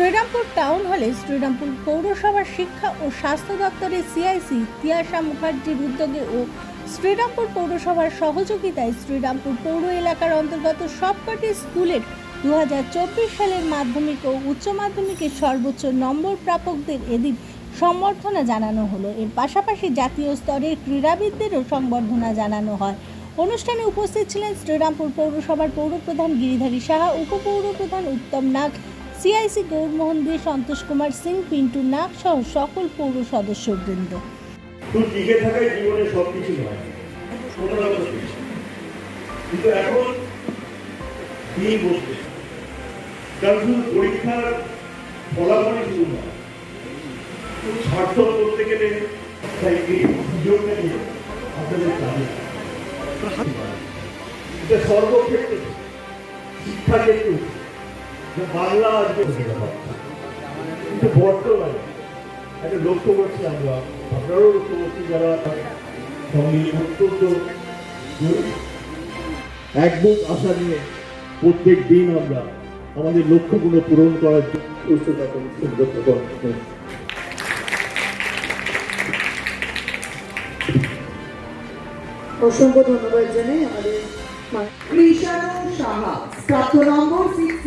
Serampore town হলে শ্রীরামপুর পৌরসভার শিক্ষা ও স্বাস্থ্য দপ্তরের সিআইসি তিয়াশা মুখার্জির উদ্যোগে ও শ্রীরামপুর পৌরসভার সহযোগিতায় শ্রীরামপুর পৌর এলাকার অন্তর্গত সবকটি স্কুলের দুহাজার চব্বিশ সালের মাধ্যমিক ও উচ্চ মাধ্যমিকের সর্বোচ্চ নম্বর প্রাপকদের এদিন সম্বর্ধনা জানানো হলো। এর পাশাপাশি জাতীয় স্তরের ক্রীড়াবিদদেরও সংবর্ধনা জানানো হয়। অনুষ্ঠানে উপস্থিত ছিলেন শ্রীরামপুর পৌরসভার পৌরপ্রধান গিরিধারী সাহা, উপপৌরপ্রধান উত্তম নাগ সিআইসি গৌরমোহন দে সন্তোষ কুমার সিং, পিন্টু নাগ সহ সকল পৌর সদস্যবৃন্দ। টিকে থাকাই জীবনে সব কিছু। কিন্তু এখন শুধু পরীক্ষার ফলাফলই শুধু নয় করতে গেলে যে বাংলা আজকে কিন্তু বর্তমানে একটা লক্ষ্য করছি আমরা আপনারাও লক্ষ্য করছি যারা সঙ্গে অত্যন্ত জরুরি। এক বুক আশা নিয়ে প্রত্যেক দিন আমরা আমাদের লক্ষ্যগুলো পূরণ করার জন্য। অসংখ্য ধন্যবাদ জানাই আমাদের মা- কৃষাণু সাহা প্রাপ্ত নম্বর সিক্স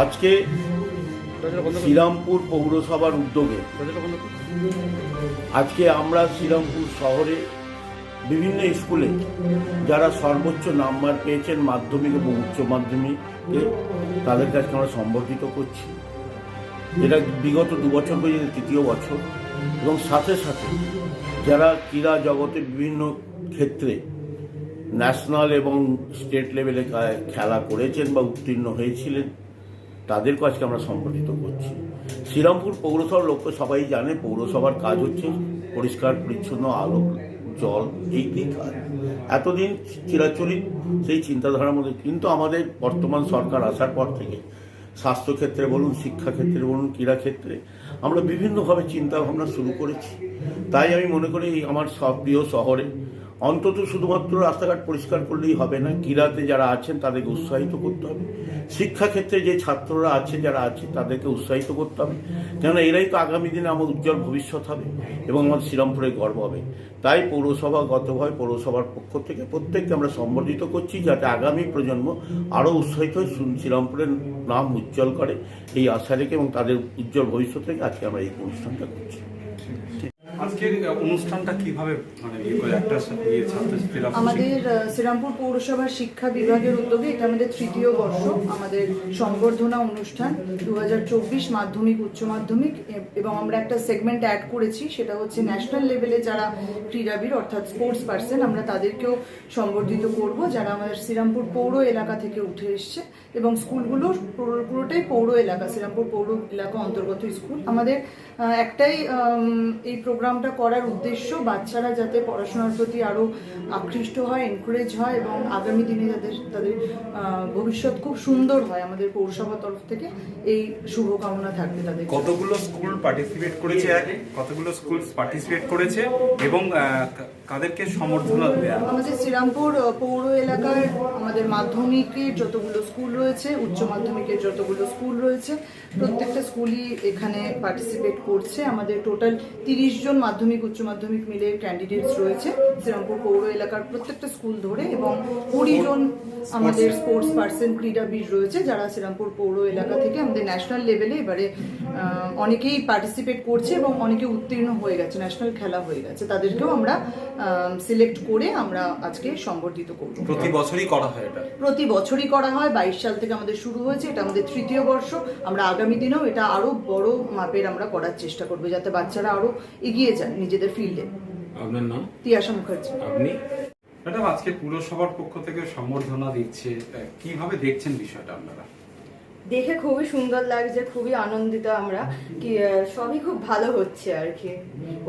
আজকে শ্রীরামপুর পৌরসভার উদ্যোগে আজকে আমরা শ্রীরামপুর শহরে বিভিন্ন স্কুলে যারা সর্বোচ্চ নাম্বার পেয়েছেন মাধ্যমিক এবং উচ্চ মাধ্যমিকে, তাদের কাছে আমরা সম্বর্ধিত করছি। এটা বিগত দু বছর পর্যন্ত তৃতীয় বছর। এবং সাথে সাথে যারা ক্রীড়া জগতে বিভিন্ন ক্ষেত্রে ন্যাশনাল এবং স্টেট লেভেলে খেলা করেছেন বা উত্তীর্ণ হয়েছিলেন তাদেরকে আজকে আমরা সম্বোধিত করছি। শ্রীরামপুর পৌরসভার লক্ষ্য সবাই জানে, পৌরসভার কাজ হচ্ছে পরিষ্কার, পরিচ্ছন্ন, আলো, জল, এই এই কাজ। এতদিন চিরাচরিত সেই চিন্তাধারার মধ্যে, কিন্তু আমাদের বর্তমান সরকার আসার পর থেকে, স্বাস্থ্যক্ষেত্রে বলুন, শিক্ষাক্ষেত্রে বলুন, ক্রীড়াক্ষেত্রে, আমরা বিভিন্নভাবে চিন্তাভাবনা শুরু করেছি। তাই আমি মনে করি, আমার সব প্রিয় শহরে অন্তত শুধুমাত্র রাস্তাঘাট পরিষ্কার করলেই হবে না, ক্রীড়াতে যারা আছেন তাদেরকে উৎসাহিত করতে হবে। শিক্ষাক্ষেত্রে যে ছাত্ররা আছে, যারা আছে তাদেরকে উৎসাহিত করতে হবে। কেননা এরাই তো আগামী দিনে আমার উজ্জ্বল ভবিষ্যৎ হবে এবং আমার শ্রীরামপুরে গর্ব হবে। তাই পৌরসভা পৌরসভাগতভাবে পৌরসভার পক্ষ থেকে প্রত্যেককে আমরা সম্বর্ধিত করছি যাতে আগামী প্রজন্ম আরও উৎসাহিত হয়ে শ্রী- শ্রীরামপুরের নাম উজ্জ্বল করে। এই আশা রেখে এবং তাদের উজ্জ্বল ভবিষ্যৎ থেকে আজকে আমরা এই অনুষ্ঠানটা করছি। আজকের অনুষ্ঠানটা কীভাবে মানে ইয়ে ইয়ে আমাদের শ্রীরামপুর পৌরসভার শিক্ষা বিভাগের উদ্যোগে এটা আমাদের তৃতীয় বর্ষ, আমাদের সংবর্ধনা অনুষ্ঠান দু হাজার চব্বিশ মাধ্যমিক, উচ্চ মাধ্যমিক এবং আমরা একটা সেগমেন্ট অ্যাড করেছি, সেটা হচ্ছে ন্যাশনাল লেভেলে যারা ক্রীড়াবিদ অর্থাৎ স্পোর্টস পার্সন আমরা তাদেরকেও সম্বর্ধিত করব, যারা আমাদের শ্রীরামপুর পৌর এলাকা থেকে উঠে এসছে, এবং স্কুলগুলো পুরো- পুরোটাই পৌর এলাকা, শ্রীরামপুর পৌর এলাকা অন্তর্গত স্কুল। আমাদের একটাই এই এই প্রোগ্রামটা করার উদ্দেশ্য বাচ্চারা যাতে পড়াশোনার প্রতি আরও আকৃষ্ট হয় এনকারেজ হয় এবং আগামী দিনে যাদের তাদের ভবিষ্যৎ খুব সুন্দর হয়। আমাদের পৌরসভার তরফ থেকে এই শুভকামনা থাকবে তাদের কতগুলো স্কুল পার্টিসিপেট করেছে এক কতগুলো স্কুল পার্টিসিপেট করেছে এবং কাদেরকে সম্বর্ধনা দেয়া? আমাদের শ্রীরামপুর পৌর এলাকার আমাদের মাধ্যমিকের যতগুলো স্কুল রয়েছে উচ্চ মাধ্যমিকের যতগুলো স্কুল রয়েছে প্রত্যেকটা স্কুলই এখানে পার্টিসিপেট করছে। আমাদের টোটাল তিরিশ জন মাধ্যমিক উচ্চ মাধ্যমিক মিলে ক্যান্ডিডেটস রয়েছে। শ্রীরামপুর পৌর এলাকার প্রত্যেকটা স্কুল ধরে এবং কুড়ি জন আমাদের স্পোর্টস পার্সন ক্রীড়াবিদ রয়েছে যারা শ্রীরামপুর পৌর এলাকা থেকে আমাদের ন্যাশনাল লেভেলে এবারে অনেকেই পার্টিসিপেট করছে এবং অনেকে উত্তীর্ণ হয়ে গেছে ন্যাশনাল খেলা হয়ে গেছে। তাদেরকেও আমরা সিলেক্ট করে আমরা আজকে সম্বর্ধিত করব। প্রতি বছরই করা হয় এটা? প্রতি বছরই করা হয়। বাইশ সাল থেকে আমাদের শুরু হয়েছে এটা আমাদের তৃতীয় বর্ষ। আমরা আগামী দিনেও এটা আরও বড় মাপের আমরা করার চেষ্টা করব যাতে বাচ্চারা আরও এগিয়ে যায় নিজেদের ফিল্ডে। আপনার নাম? তিয়াশা মুখার্জি। আপনি? ম্যাডাম আজকে পুরসভার পক্ষ থেকে সম্বর্ধনা দিচ্ছে কীভাবে দেখছেন বিষয়টা আপনারা? দেখে খুবই সুন্দর লাগছে, খুবই আনন্দিত আমরা। কি সবই খুব ভালো হচ্ছে আর কি,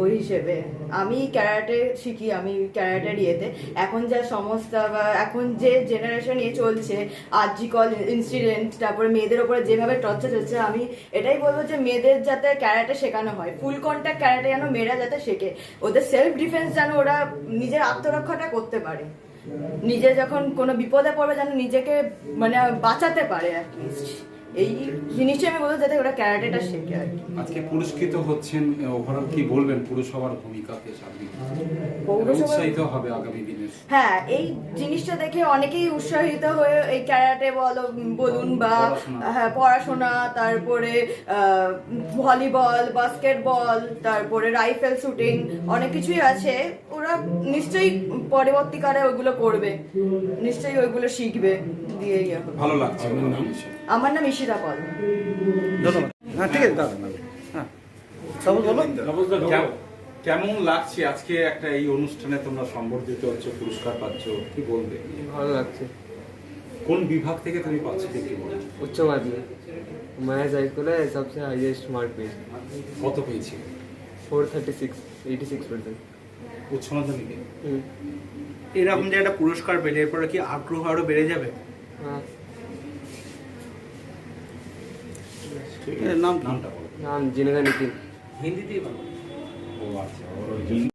ওই হিসেবে। আমি ক্যারাটে শিখি, আমি ক্যারাটের ইয়েতে। এখন যা সমস্যা বা এখন যে জেনারেশন ইয়ে চলছে আর্জিকল ইনসিডেন্ট তারপরে মেয়েদের ওপরে যেভাবে টর্চার হচ্ছে আমি এটাই বলব যে মেয়েদের যাতে ক্যারাটে শেখানো হয় ফুল কন্ট্যাক্ট ক্যারাটে যেন মেয়েরা যাতে শেখে, ওদের সেলফ ডিফেন্স যেন ওরা নিজের আত্মরক্ষাটা করতে পারে। নিজে যখন কোনো বিপদে পড়বে যেন নিজেকে মানে বাঁচাতে পারে অ্যাটলিস্ট এই জিনিসটা আমি বলব যাতে ওরা ক্যারাটেটা শেখে আর আজকে পুরস্কৃত হচ্ছেন ওভারঅল কি বলবেন পুরসভার ভূমিকাতে পৌরসভা- উৎসাহিত হবে আগামী দিনে হ্যাঁ এই জিনিসটা দেখে অনেকেই উৎসাহিত হয়ে এই ক্যারাটে বলো বলুন বা পড়াশোনা। হ্যাঁ পড়াশোনা তারপরে ভলিবল বাস্কেটবল তারপরে রাইফেল শুটিং অনেক কিছুই আছে। ওরা নিশ্চয়ই পরবর্তীকালে ওইগুলো করবে নিশ্চয়ই ওইগুলো শিখবে। হ্যাঁ ঠিক আছে দাদা হ্যাঁ কেমন লাগছে আজকে একটা এই অনুষ্ঠানে তোমরা সম্বর্ধিত হচ্ছে পুরস্কার পাচ্ছ কি বলবে? ভালো লাগছে। কোন বিভাগ থেকে তুমি পাচ্ছ দেখি বলছো উচ্চ মাধ্যমিক। মানে মায়া সাইকেলে সবচেয়ে হাইয়েস্ট মার্ক পেয়েছি। কত পেয়েছি four thirty six eighty six percent উচ্চ মাধ্যমিকে? এরকম যে একটা পুরস্কার পেলে এরপরে কি আগ্রহ আরও বেড়ে যাবে? নাম নামটা নাম জেনে নিতিন। হিন্দিতেই বাংলা। ও আচ্ছা